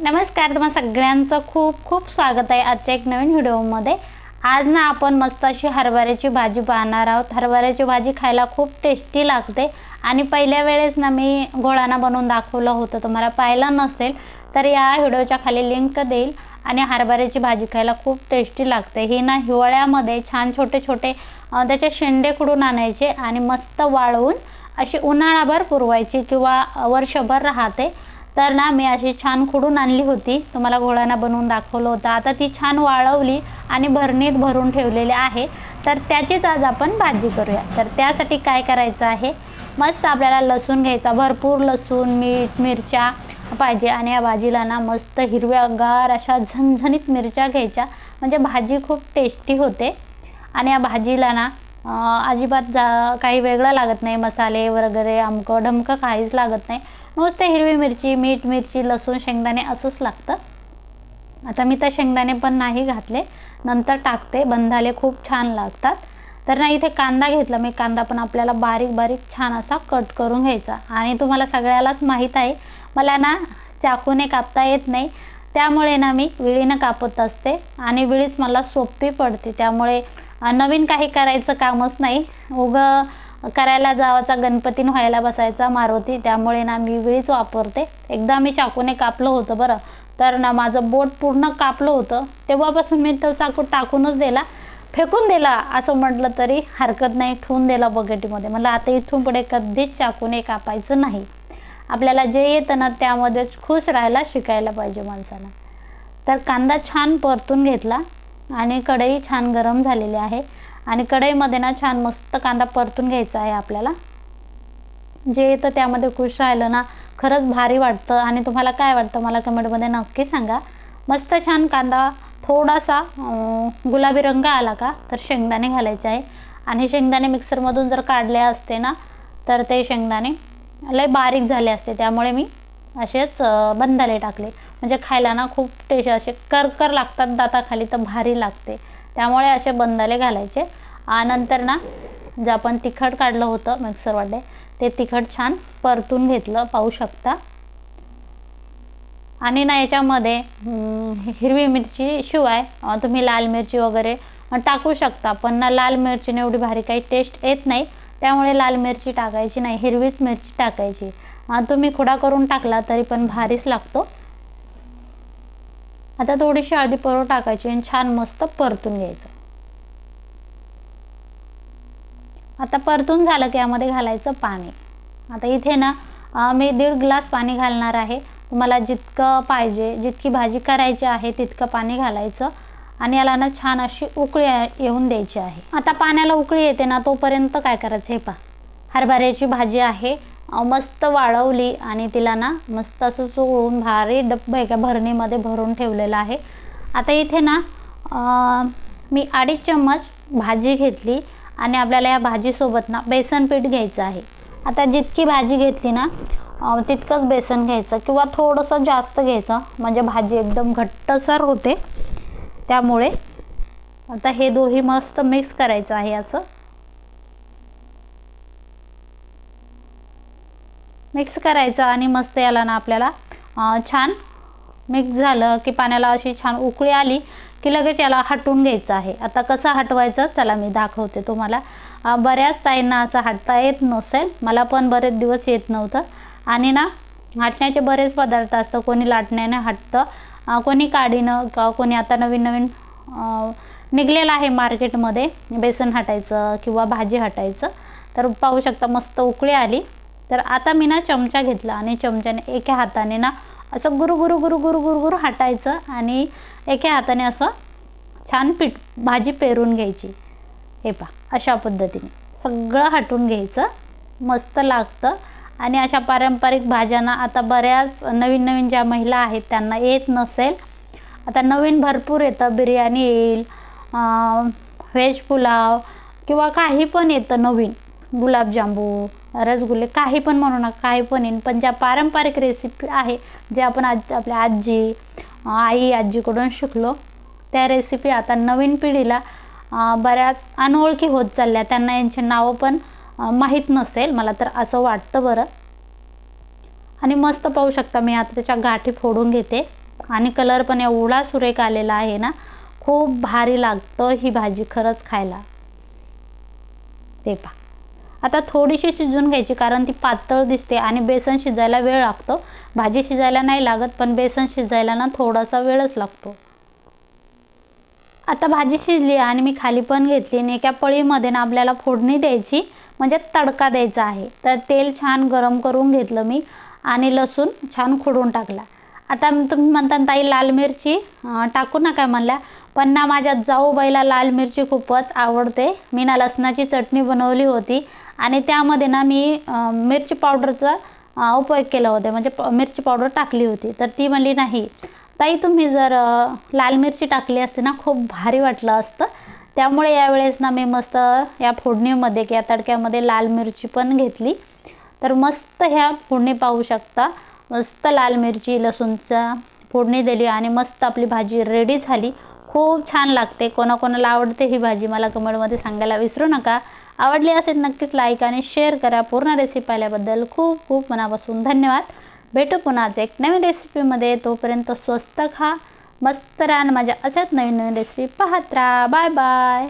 नमस्कार तुम्हा सगळ्यांचं खूप खूप स्वागत आहे आजच्या एक नवीन व्हिडिओमध्ये. आज ना आपण मस्त अशी हरभऱ्याची भाजी पाहणार आहोत. हरभऱ्याची भाजी खायला खूप टेस्टी लागते. आणि पहिल्या वेळेस ना मी गोळाना बनवून दाखवलं होतं तुम्हाला पाहिलं नसेल तर या व्हिडिओच्या खाली लिंक देईल. आणि हरभऱ्याची भाजी खायला खूप टेस्टी लागते. ही ना हिवाळ्यामध्ये छान छोटे छोटे त्याचे शेंडे खुडून आणायचे आणि मस्त वाळवून अशी उन्हाळाभर पुरवायची किंवा वर्षभर राहते. तर ना मी अशी छान खुडून आणली होती. तुम्हाला घोळाना बनवून दाखवलं होतं. आता ती छान वाळवली आणि भरणीत भरून ठेवलेली आहे. तर त्याचीच आज आपण भाजी करूया. तर त्यासाठी काय करायचं आहे? मस्त आपल्याला लसूण घ्यायचा. भरपूर लसूण मीठ मिरच्या पाहिजे. आणि या भाजीला ना मस्त हिरव्यागार अशा झणझणीत मिरच्या घ्यायच्या. म्हणजे भाजी खूप टेस्टी होते. आणि या भाजीला ना अजिबात जा काही वेगळं लागत नाही. मसाले वगैरे अमकं ढमकं काहीच लागत नाही. नुसते हिरवी मिरची मीठ मिरची लसूण शेंगदाणे असंच लागतं. आता मी तर शेंगदाणे पण नाही घातले. नंतर टाकते. बंधाले खूप छान लागतात. तर ना इथे कांदा घेतला मी. कांदा पण आपल्याला बारीक बारीक छान असा कट करून घ्यायचा. आणि तुम्हाला सगळ्यालाच माहीत आहे मला ना चाकूने कापता येत नाही. त्यामुळे ना मी विळीनं कापत असते. आणि विळीच मला सोपी पडते. त्यामुळे नवीन काही करायचं कामच नाही. उगं करायला जावाचा गणपतीन व्हायला बसायचा मारुती. त्यामुळे ना मी वेळीच वापरते. एकदा मी चाकूने कापलं होतं बरं. तर ना माझं बोट पूर्ण कापलं होतं. तेव्हापासून मी तो चाकू टाकूनच दिला. फेकून दिला. असं म्हटलं तरी हरकत नाही. ठेवून दिला बकेटीमध्ये. मला आता इथून पुढे कधीच चाकूने कापायचं नाही. आपल्याला जे येतं ना त्यामध्येच खुश राहायला शिकायला पाहिजे माणसाला तर कांदा छान परतून घेतला. आणि कढई छान गरम झालेली आहे. आणि कढईमध्ये ना छान मस्त कांदा परतून घ्यायचा आहे आपल्याला. जे येतं त्यामध्ये खुश राहिलं ना खरंच भारी वाटतं. आणि तुम्हाला काय वाटतं मला कमेंटमध्ये नक्की सांगा. मस्त छान कांदा थोडासा गुलाबी रंग आला का तर शेंगदाणे घालायचे आहे. आणि शेंगदाणे मिक्सरमधून जर काढले असते ना तर ते शेंगदाणे लय बारीक झाले असते. त्यामुळे मी असेच बंदाले टाकले. म्हणजे खायला ना खूप टेस्ट असे करकर लागतात दाताखाली तर भारी लागते. त्यामुळे असे बंदाले घालायचे. आणि नंतर ना जे आपण तिखट काढलं होतं मिक्सरमध्ये ते तिखट छान परतून घेतलं पाहू शकता. आणि ना याच्यामध्ये हिरवी मिरची शिवाय तुम्ही लाल मिरची वगैरे टाकू शकता. पण ना लाल मिरचीने एवढी भारी काही टेस्ट येत नाही. त्यामुळे लाल मिरची टाकायची नाही हिरवीच मिरची टाकायची. तुम्ही खुडा करून टाकला तरी पण भारीच लागतो. आता थोडीशी हळदी पावडर टाकायची आणि छान मस्त परतून घ्यायचं. आता परतून झालं की यामध्ये घालायचं पाणी. आता इथे ना मी दीड ग्लास पाणी घालणार आहे. तुम्हाला जितकं पाहिजे जितकी भाजी करायची आहे तितकं पाणी घालायचं. आणि याला ना छान अशी उकळी येऊन द्यायची आहे. आता पाण्याला उकळी येते ना तोपर्यंत काय करायचं हे पहा. हरभऱ्याची भाजी आहे मस्त वाळवली आणि तिला ना मस्त असं चोळून भारी डब्बा एका भरणीमध्ये भरून ठेवलेलं आहे. आता इथे ना मी अडीच चम्मच भाजी घेतली आणि आपल्याला या भाजीसोबत ना बेसन पीठ घ्यायचं आहे. आता जितकी भाजी घेतली ना तितकंच बेसन घ्यायचं किंवा थोडंसं जास्त घ्यायचं म्हणजे भाजी एकदम घट्टसर होते. त्यामुळे आता हे दोही मस्त मिक्स करायचं आहे असं. मिक्स करायचं आणि मस्त याला ना आपल्याला छान मिक्स झालं की पाण्याला अशी छान उकळी आली की लगेच याला हटवून घ्यायचं आहे. आता कसं हटवायचं? चला मी दाखवते तुम्हाला. बऱ्याच ताईंना असं हटता येत नसेल. मला पण बरेच दिवस येत नव्हतं. आणि ना हटण्याचे बरेच पदार्थ असतं. कोणी लाटण्याने हटतं कोणी काडीनं का कोणी आता नवीन नवीन निघलेलं आहे मार्केटमध्ये. बेसन हटायचं किंवा भाजी हटायचं. तर पाहू शकता मस्त उकळी आली. तर आता मी ना चमचा घेतला आणि चमच्याने एका हाताने ना असं गुरु गुरु गुरु गुरु गुरु गुरु हटायचं आणि एका हाताने असं छान पीठ भाजी पेरून घ्यायची. हे पहा अशा पद्धतीने. सगळं हटून घ्यायचं मस्त लागतं. आणि अशा पारंपरिक भाज्यांना आता बऱ्याच नवीन नवीन ज्या महिला आहेत त्यांना येत नसेल. आता नवीन भरपूर येतं. बिर्याणी येईल व्हेज पुलाव किंवा काही पण येतं नवीन. गुलाबजांबू रसगुल्ले काही पण म्हणू नका काही पण येईन. पण ज्या पारंपरिक रेसिपी आहे जे आपण आज आपल्या आजी आई आजीकडून शिकलो त्या रेसिपी आता नवीन पिढीला बऱ्याच अनोळखी होत चालल्या. त्यांना यांची नावं पण माहीत नसेल. मला तर असं वाटतं बरं. आणि मस्त पाहू शकता मी आता त्याच्या गाठी फोडून घेते. आणि कलर पण एवढा सुरेख आलेला आहे ना खूप भारी लागतं ही भाजी खरंच खायला. ते पहा. आता थोडीशी शिजून घ्यायची कारण ती पातळ दिसते आणि बेसन शिजायला वेळ लागतो. भाजी शिजायला नाही लागत पण बेसन शिजायला ना थोडासा वेळच लागतो. आता भाजी शिजली आणि मी खाली पण घेतली. आणि एका पळीमध्ये ना आपल्याला फोडणी द्यायची म्हणजे तडका द्यायचा आहे. तर तेल छान गरम करून घेतलं मी आणि लसूण छान खुडून टाकला. आता तुम्ही म्हणता ताई लाल मिरची टाकू नका म्हणल्या. पण ना माझ्या जाऊबाईला लाल मिरची खूपच आवडते. मी ना लसणाची चटणी बनवली होती. आणि त्यामध्ये ना मी मिरची पावडरचा उपयोग केला होता. म्हणजे मिरची पावडर टाकली होती. तर ती म्हणली नाही ताई तुम्ही जर लाल मिरची टाकली असते ना खूप भारी वाटलं असतं. त्यामुळे यावेळेस ना मी मस्त या फोडणीमध्ये किंवा तडक्यामध्ये लाल मिरची पण घेतली. तर मस्त ह्या फोडणी पाहू शकता. मस्त लाल मिरची लसूणचा फोडणी दिली आणि मस्त आपली भाजी रेडी झाली. खूप छान लागते. कोणाकोणाला आवडते ही भाजी मला कमेंटमध्ये सांगायला विसरू नका. आवडली असेल नक्कीच लाईक आणि शेअर करा. पूर्ण रेसिपी पाहिल्याबद्दल खूप खूप मनापासून धन्यवाद. भेटू पुन्हाच एक नवीन रेसिपीमध्ये तोपर्यंत स्वस्त खा मस्त राहा आणि माझ्या अशाच नवीन नवीन रेसिपी पाहत राहा. Bye bye